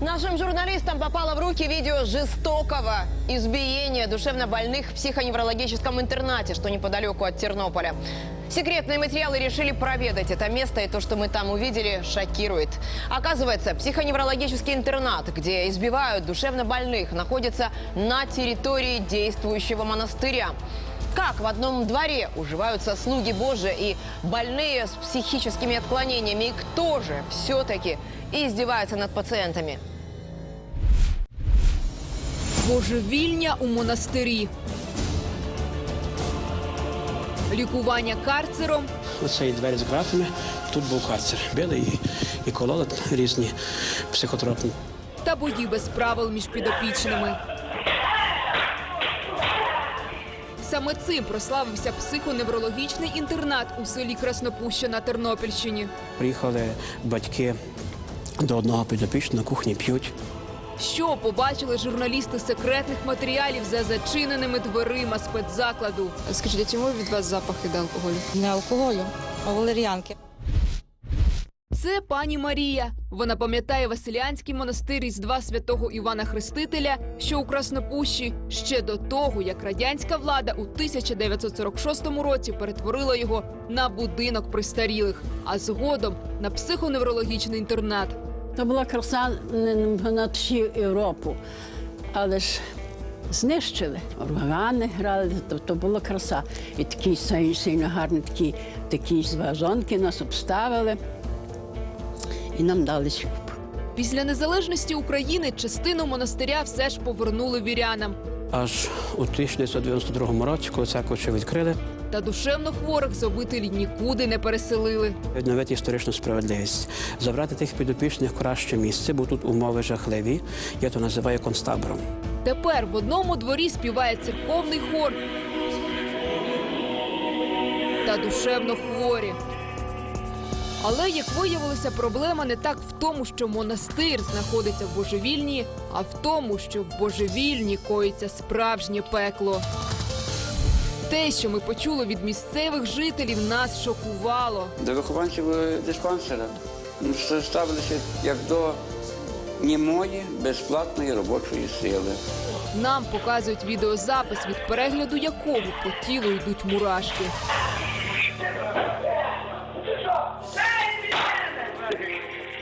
Нашим журналистам попало в руки видео жестокого избиения душевнобольных в психоневрологическом интернате, что неподалеку от Тернополя. Секретные материалы решили проведать это место, и то, что мы там увидели, шокирует. Оказывается, психоневрологический интернат, где избивают душевнобольных, находится на территории действующего монастыря. Как в одном дворе уживаются слуги Божии и больные с психическими отклонениями, и кто же все-таки издевается над пациентами? Божевільня у монастирі. Лікування карцером Оце є двері з ґратами, тут був карцер. Били і, і кололи різні психотропні. та бої без правил між підопічними. Саме цим прославився психоневрологічний інтернат у селі Краснопуща на Тернопільщині. Приїхали батьки до одного підопічного на кухні п'ють. Що побачили журналісти секретних матеріалів за зачиненими дверима спецзакладу? Скажіть, а чому від вас запах іде алкоголю? Не алкоголю, а валеріанки. Це пані Марія. Вона пам'ятає Василянський монастир із два святого Івана Хрестителя, що у Краснопущі ще до того, як радянська влада у 1946 році перетворила його на будинок престарілих, а згодом на психоневрологічний інтернат. То була краса на всю Європу, але ж знищили. Органи грали, то, то була краса. І такі сильно, гарні такі, такі вазонки нас обставили і нам дали шлюб. Після незалежності України частину монастиря все ж повернули вірянам. Аж у 1992 році, коли церкву ще відкрили, Та душевно хворих з обителі нікуди не переселили. відновити історичну справедливість, забрати тих підопічних в краще місце, бо тут умови жахливі. Я то називаю концтабором. Тепер в одному дворі співає церковний хор та душевно хворі. Але, як виявилося, проблема не так в тому, що монастир знаходиться в божевільні, а в тому, що в божевільні коїться справжнє пекло. Те, що ми почули від місцевих жителів, нас шокувало. До вихованців е, диспансера ну, ставилися як до німої безплатної робочої сили. Нам показують відеозапис, від перегляду якого по тілу йдуть мурашки.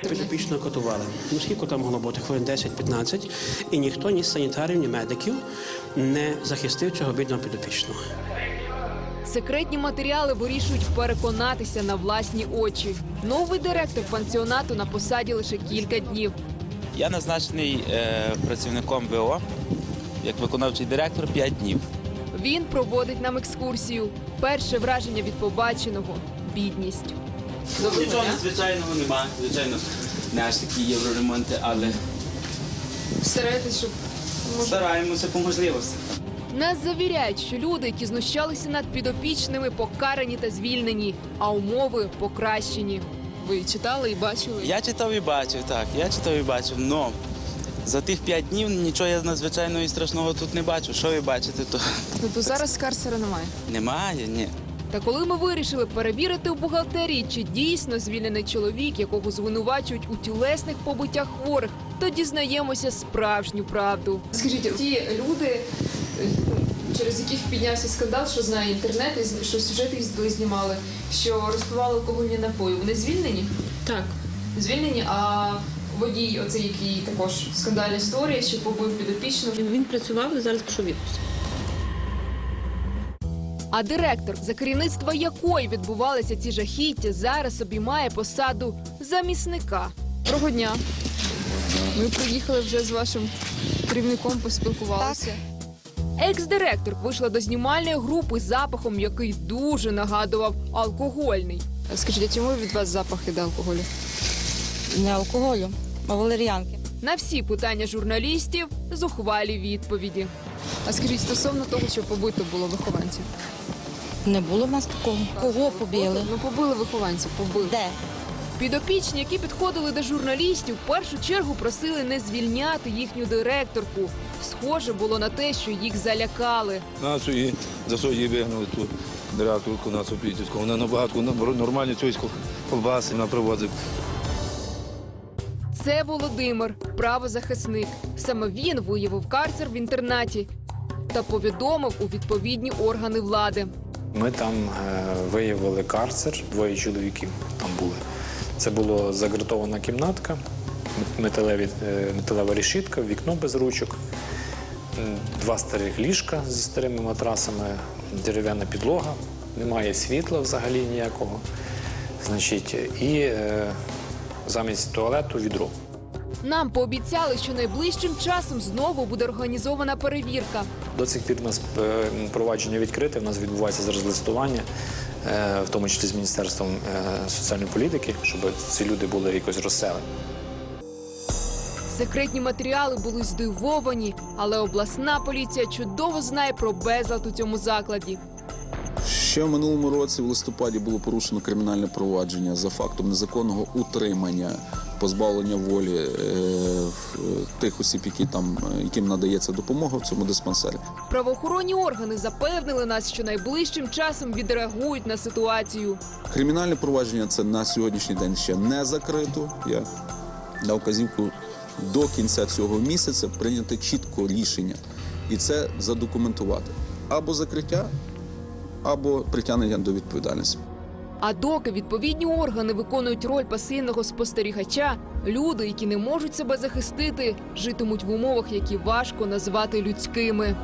Підопічно катували. Ну скільки там могло бути? Хвилин 10-15. І ніхто, ні з санітарів, ні медиків не захистив цього бідного підопічного. Секретні матеріали вирішують переконатися на власні очі. Новий директор пансіонату на посаді лише кілька днів. Я назначений е, працівником ВО як виконавчий директор 5 днів. Він проводить нам екскурсію. Перше враження від побаченого бідність. Нічого надзвичайного немає. Звичайно, не аж такі євроремонти, але Стараєтесь, щоб стараємося по можливості. Нас завіряють, що люди, які знущалися над підопічними, покарані та звільнені, а умови покращені. ви читали і бачили. Я читав і бачив, так, я читав і бачив, но за тих 5 днів нічого я надзвичайного і страшного тут не бачу. Що ви бачите, то Тобто зараз карцера немає. немає, ні. Та коли ми вирішили перевірити у бухгалтерії, чи дійсно звільнений чоловік, якого звинувачують у тілесних побиттях хворих, то дізнаємося справжню правду. Скажіть, ті люди, через яких піднявся скандал, що знає інтернет, і що сюжети з- знімали, що розпивали алкогольні напої, вони звільнені? Так. Звільнені, а водій, оцей, який також скандальна історія, що побив підопічну. Він працював і зараз пішов відпуск. А директор, за керівництва якої відбувалися ці жахіття, зараз обіймає посаду замісника. Доброго дня. Ми приїхали вже з вашим керівником, поспілкувалися. Екс-директор вийшла до знімальної групи з запахом, який дуже нагадував алкогольний. Скажіть, а чому від вас запах іде алкоголю? Не алкоголю, а валеріанки. На всі питання журналістів зухвалі відповіді. А скажіть, стосовно того, що побито було вихованців. Не було в нас такого. Кого побили? Ну, побили вихованців, побили. Де? Підопічні, які підходили до журналістів, в першу чергу просили не звільняти їхню директорку. Схоже було на те, що їх залякали. Нашу і за що її вигнали ту директорку нашу Пітівську. Вона набагато нормальні цьоську колбаси вона привозить. Це Володимир, правозахисник. Саме він виявив карцер в інтернаті та повідомив у відповідні органи влади. Ми там е, виявили карцер, двоє чоловіків там були. Це була загратована кімнатка, е, металева решітка, вікно без ручок, два старих ліжка зі старими матрасами, дерев'яна підлога, немає світла взагалі ніякого. Значить, і е, замість туалету відро. Нам пообіцяли, що найближчим часом знову буде організована перевірка. До цих пір у нас е, провадження відкрите, у нас відбувається зараз листування, е, в тому числі з Міністерством е, соціальної політики, щоб ці люди були якось розселені. Секретні матеріали були здивовані, але обласна поліція чудово знає про безлад у цьому закладі. Ще в минулому році, в листопаді, було порушено кримінальне провадження за фактом незаконного утримання, позбавлення волі е, тих осіб, які там е, яким надається допомога в цьому диспансері. Правоохоронні органи запевнили нас, що найближчим часом відреагують на ситуацію. Кримінальне провадження це на сьогоднішній день ще не закрито. Я дав казівку до кінця цього місяця прийняти чітко рішення і це задокументувати або закриття, або притягнення до відповідальності. А доки відповідні органи виконують роль пасивного спостерігача, люди, які не можуть себе захистити, житимуть в умовах, які важко назвати людськими.